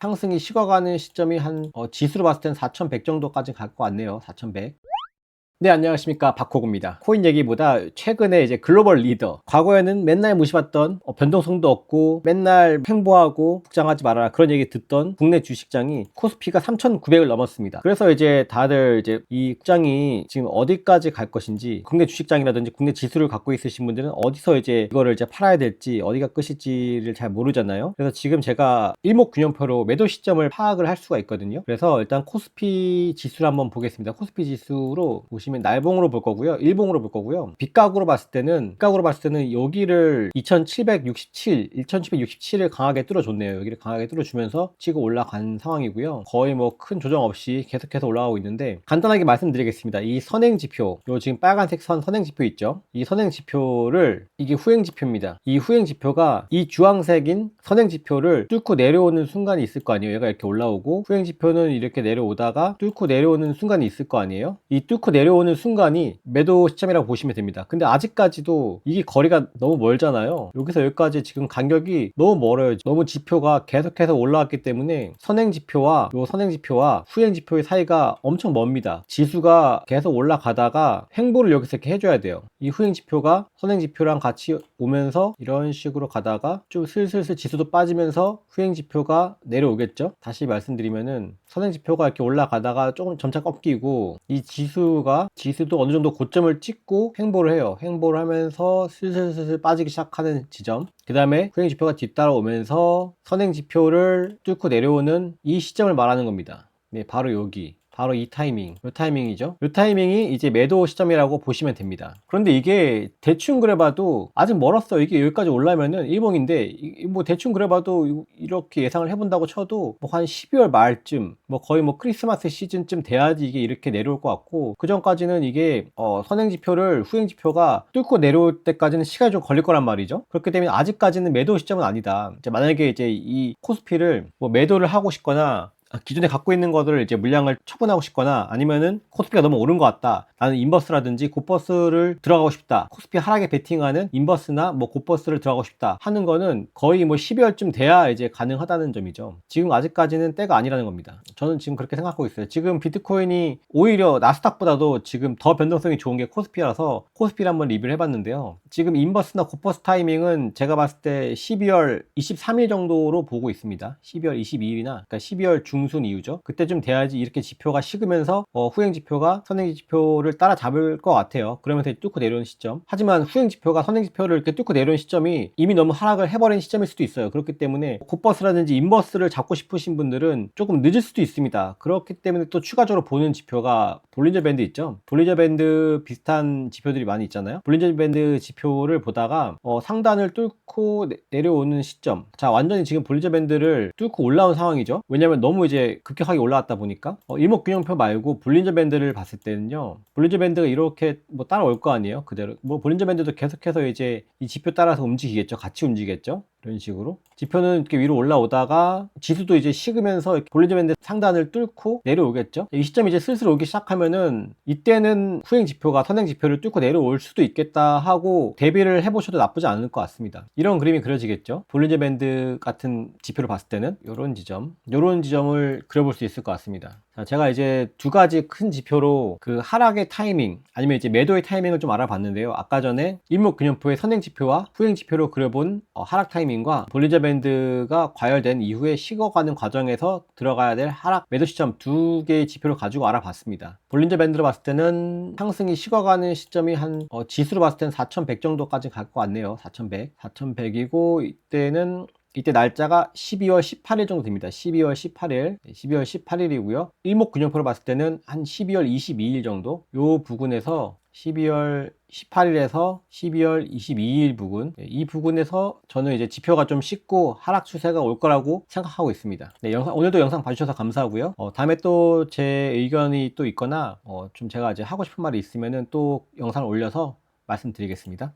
상승이 식어가는 시점이 한 어, 지수로 봤을 땐 4,100 정도까지 갈 것 같네요. 4,100. 네, 안녕하십니까. 박호구입니다. 코인 얘기보다 최근에 이제 글로벌 리더. 과거에는 맨날 무시받던 어, 변동성도 없고 맨날 횡보하고 국장하지 말아라 그런 얘기 듣던 국내 주식장이 코스피가 3,900을 넘었습니다. 그래서 이제 다들 이제 이 국장이 지금 어디까지 갈 것인지 국내 주식장이라든지 국내 지수를 갖고 있으신 분들은 어디서 이제 이거를 이제 팔아야 될지 어디가 끝일지를 잘 모르잖아요. 그래서 지금 제가 일목균형표로 매도 시점을 파악을 할 수가 있거든요. 그래서 일단 코스피 지수를 한번 보겠습니다. 코스피 지수로 보시면 날봉으로 볼 거고요. 일봉으로 볼 거고요. 빗각으로 봤을 때는 빗각으로 봤을 때는 여기를 2767, 2767을 강하게 뚫어줬네요. 여기를 강하게 뚫어주면서 치고 올라간 상황이고요. 거의 뭐 큰 조정 없이 계속해서 올라가고 있는데 간단하게 말씀드리겠습니다. 이 선행 지표, 요 지금 빨간색 선 선행 지표 있죠? 이 선행 지표를 이게 후행 지표입니다. 이 후행 지표가 이 주황색인 선행 지표를 뚫고 내려오는 순간이 있을 거 아니에요. 얘가 이렇게 올라오고 후행 지표는 이렇게 내려오다가 뚫고 내려오는 순간이 있을 거 아니에요. 이 뚫고 내려오는 순간이 매도 시점이라고 보시면 됩니다. 근데 아직까지도 이게 거리가 너무 멀잖아요. 여기서 여기까지 지금 간격이 너무 멀어요. 너무 지표가 계속해서 올라왔기 때문에 선행 지표와 요 선행 지표와 후행 지표의 사이가 엄청 멉니다. 지수가 계속 올라가다가 횡보를 여기서 이렇게 해줘야 돼요. 이 후행 지표가 선행 지표랑 같이 오면서 이런 식으로 가다가 좀 슬슬슬 지수도 빠지면서 후행 지표가 내려오겠죠. 다시 말씀드리면은 선행 지표가 이렇게 올라가다가 조금 점차 꺾이고 이 지수가 지수도 어느 정도 고점을 찍고 횡보를 해요. 횡보를 하면서 슬슬슬슬 빠지기 시작하는 지점. 그 다음에 후행 지표가 뒤따라오면서 선행 지표를 뚫고 내려오는 이 시점을 말하는 겁니다. 네, 바로 여기. 바로 이 타이밍, 이 타이밍이죠. 이 타이밍이 이제 매도 시점이라고 보시면 됩니다. 그런데 이게 대충 그래봐도 아직 멀었어. 이게 여기까지 올라면은 일봉인데 이- 뭐 대충 그래봐도 이렇게 예상을 해본다고 쳐도 뭐 한 12월 말쯤, 뭐 거의 뭐 크리스마스 시즌쯤 돼야지 이게 이렇게 내려올 것 같고 그 전까지는 이게 어, 선행 지표를 후행 지표가 뚫고 내려올 때까지는 시간이 좀 걸릴 거란 말이죠. 그렇기 때문에 아직까지는 매도 시점은 아니다. 이제 만약에 이제 이 코스피를 뭐 매도를 하고 싶거나 아, 기존에 갖고 있는 것들을 이제 물량을 처분하고 싶거나 아니면은 코스피가 너무 오른 것 같다. 나는 인버스라든지 곧버스를 들어가고 싶다. 코스피 하락에 베팅하는 인버스나 뭐 곧버스를 들어가고 싶다 하는 거는 거의 뭐 12월쯤 돼야 이제 가능하다는 점이죠. 지금 아직까지는 때가 아니라는 겁니다. 저는 지금 그렇게 생각하고 있어요. 지금 비트코인이 오히려 나스닥보다도 지금 더 변동성이 좋은 게 코스피라서 코스피를 한번 리뷰를 해봤는데요. 지금 인버스나 곧버스 타이밍은 제가 봤을 때 12월 23일 정도로 보고 있습니다. 12월 22일이나 그러니까 12월 중순 이후죠. 그때쯤 돼야지 이렇게 지표가 식으면서 어, 후행 지표가 선행 지표를 따라잡을 것 같아요. 그러면서 뚫고 내려오는 시점. 하지만 후행 지표가 선행 지표를 이렇게 뚫고 내려오는 시점이 이미 너무 하락을 해버린 시점일 수도 있어요. 그렇기 때문에 곧버스라든지 인버스를 잡고 싶으신 분들은 조금 늦을 수도 있습니다. 그렇기 때문에 또 추가적으로 보는 지표가 볼린저 밴드 있죠. 볼린저 밴드 비슷한 지표들이 많이 있잖아요. 볼린저 밴드 지표를 보다가 어, 상단을 뚫고 내- 내려오는 시점. 자, 완전히 지금 볼린저 밴드를 뚫고 올라온 상황이죠. 왜냐면 너무 이제 급격하게 올라왔다 보니까 어, 일목균형표 말고 볼린저 밴드를 봤을 때는요. 볼린저 밴드가 이렇게 뭐 따라올 거 아니에요. 그대로. 뭐 볼린저 밴드도 계속해서 이제 이 지표 따라서 움직이겠죠. 같이 움직이겠죠. 이런 식으로 지표는 이렇게 위로 올라오다가 지수도 이제 식으면서 이렇게 볼린저 밴드 상단을 뚫고 내려오겠죠? 이 시점이 이제 슬슬 오기 시작하면은 이때는 후행 지표가 선행 지표를 뚫고 내려올 수도 있겠다 하고 대비를 해보셔도 나쁘지 않을 것 같습니다. 이런 그림이 그려지겠죠? 볼린저 밴드 같은 지표를 봤을 때는 이런 지점 이런 지점을 그려볼 수 있을 것 같습니다 자, 제가 이제 두 가지 큰 지표로 그 하락의 타이밍 아니면 이제 매도의 타이밍을 좀 알아봤는데요. 아까 전에 일목균형표의 선행 지표와 후행 지표로 그려본 어, 하락 타이밍과 볼리저 밴드가 과열된 이후에 식어가는 과정에서 들어가야 될 하락 매도 시점 두 개의 지표를 가지고 알아봤습니다. 볼린저 밴드로 봤을 때는 상승이 식어가는 시점이 한 어, 지수로 봤을 때는 4,100 정도까지 갈 것 같네요. 4,100. 4,100이고 이때는 이때 날짜가 12월 18일 정도 됩니다. 12월 18일, 12월 18일이고요. 일목균형표로 봤을 때는 한 12월 22일 정도 요 부근에서 12월 18일에서 12월 22일 부근 네, 이 부근에서 저는 이제 지표가 좀 식고 하락 추세가 올 거라고 생각하고 있습니다. 네, 영상, 오늘도 영상 봐주셔서 감사하고요. 어, 다음에 또 제 의견이 또 있거나 어, 좀 제가 이제 하고 싶은 말이 있으면은 또 영상을 올려서 말씀드리겠습니다.